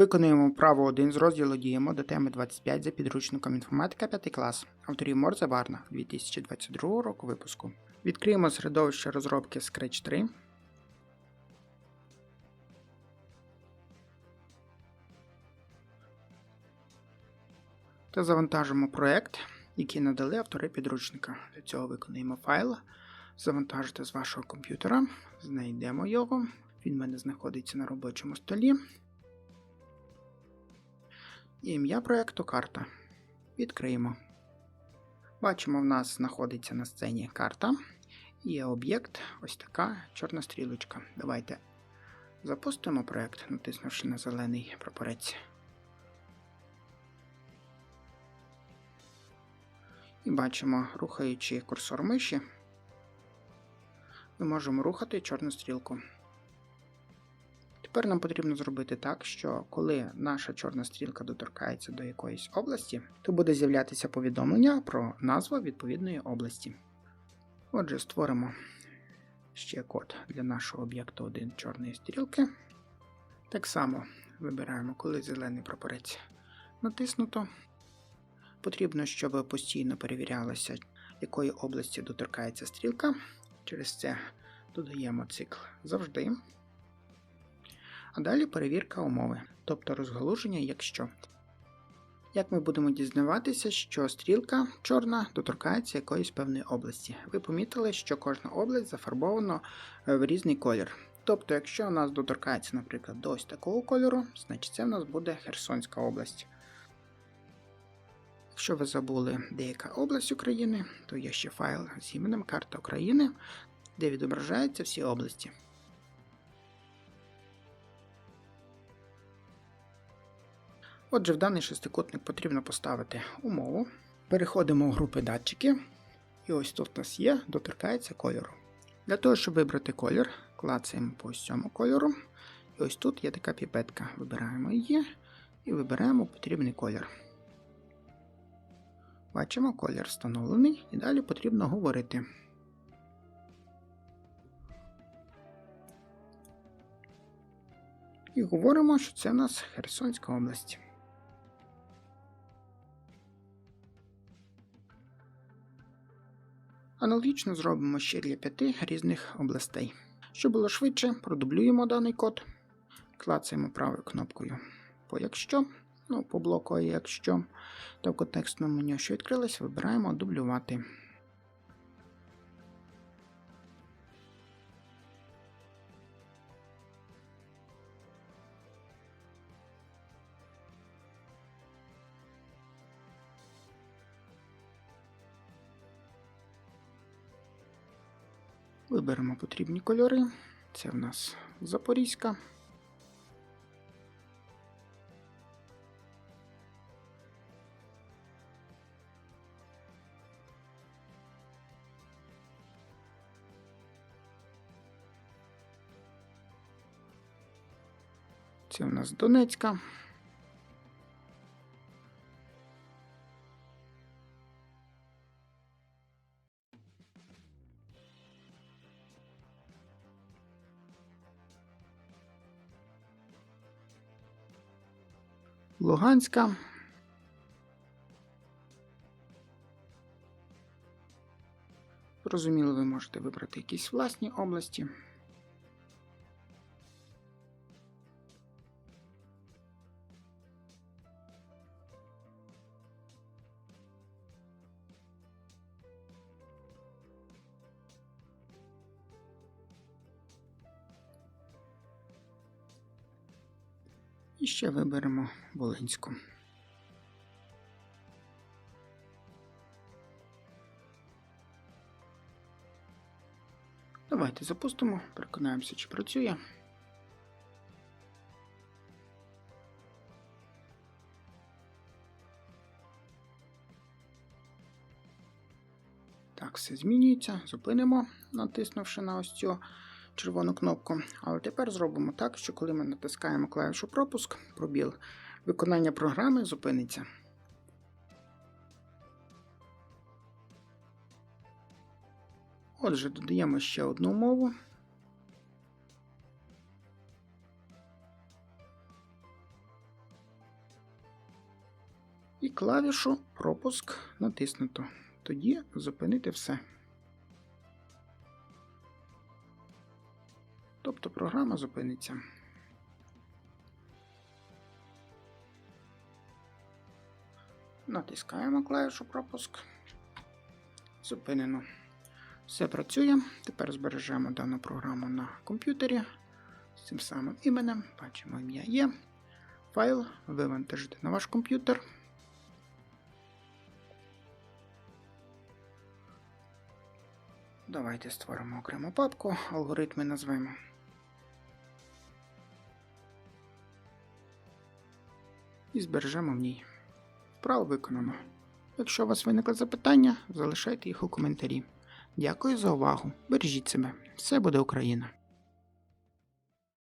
Виконуємо право 1 з розділу діємо до теми 25 за підручником інформатика 5 клас. Авторів Морзе Варна 2022 року випуску. Відкриємо середовище розробки Scratch 3. Та завантажимо проект, який надали автори підручника. Для цього виконуємо файл, завантажити з вашого комп'ютера, знайдемо його. Він в мене знаходиться на робочому столі. І ім'я проєкту карта. Відкриємо. Бачимо, в нас знаходиться на сцені карта. Є об'єкт, ось така чорна стрілочка. Давайте запустимо проєкт, натиснувши на зелений прапорець. І бачимо, рухаючи курсор миші, ми можемо рухати чорну стрілку. Тепер нам потрібно зробити так, що коли наша чорна стрілка доторкається до якоїсь області, то буде з'являтися повідомлення про назву відповідної області. Отже, створимо ще код для нашого об'єкту 1 чорної стрілки. Так само вибираємо, коли зелений прапорець натиснуто. Потрібно, щоб постійно перевірялося, якої області доторкається стрілка. Через це додаємо цикл завжди. А далі перевірка умови, тобто розгалуження, якщо. Як ми будемо дізнаватися, що стрілка чорна доторкається якоїсь певної області. Ви помітили, що кожна область зафарбована в різний колір. Тобто, якщо у нас доторкається, наприклад, до ось такого кольору, значить це в нас буде Херсонська область. Якщо ви забули деяка область України, то є ще файл з іменем Карта України, де відображаються всі області. Отже, в даний шестикутник потрібно поставити умову. Переходимо в групи датчики. І ось тут у нас є, доторкається кольору. Для того, щоб вибрати колір, клацаємо по ось цьому кольору. І ось тут є така піпетка. Вибираємо її і вибираємо потрібний колір. Бачимо, колір встановлений, і далі потрібно говорити. І говоримо, що це у нас Херсонська область. Аналогічно зробимо ще для п'яти різних областей. Щоб було швидше, продублюємо даний код, клацаємо правою кнопкою по якщо, ну, по блоку якщо, та в контекстному меню, що відкрилось, вибираємо дублювати. Виберемо потрібні кольори. Це в нас Запорізька. Це в нас Донецька. Луганська. Розуміло, ви можете вибрати якісь власні області. І ще виберемо Волинську. Давайте запустимо, переконаємося, чи працює. Так, все змінюється. Зупинимо, натиснувши на ось цю червону кнопку. Але тепер зробимо так, що коли ми натискаємо клавішу пропуск, пробіл, виконання програми зупиниться. Отже, додаємо ще одну умову. І клавішу пропуск натиснуто. Тоді зупинити все. Тобто програма зупиниться. Натискаємо клавішу пропуск. Зупинено. Все працює. Тепер збережемо дану програму на комп'ютері з цим самим іменем. Бачимо, ім'я є. Файл вивантажити на ваш комп'ютер. Давайте створимо окрему папку, алгоритми назвемо. І збережемо в ній. Вправо виконано. Якщо у вас виникли запитання, залишайте їх у коментарі. Дякую за увагу. Бережіть себе. Все буде Україна!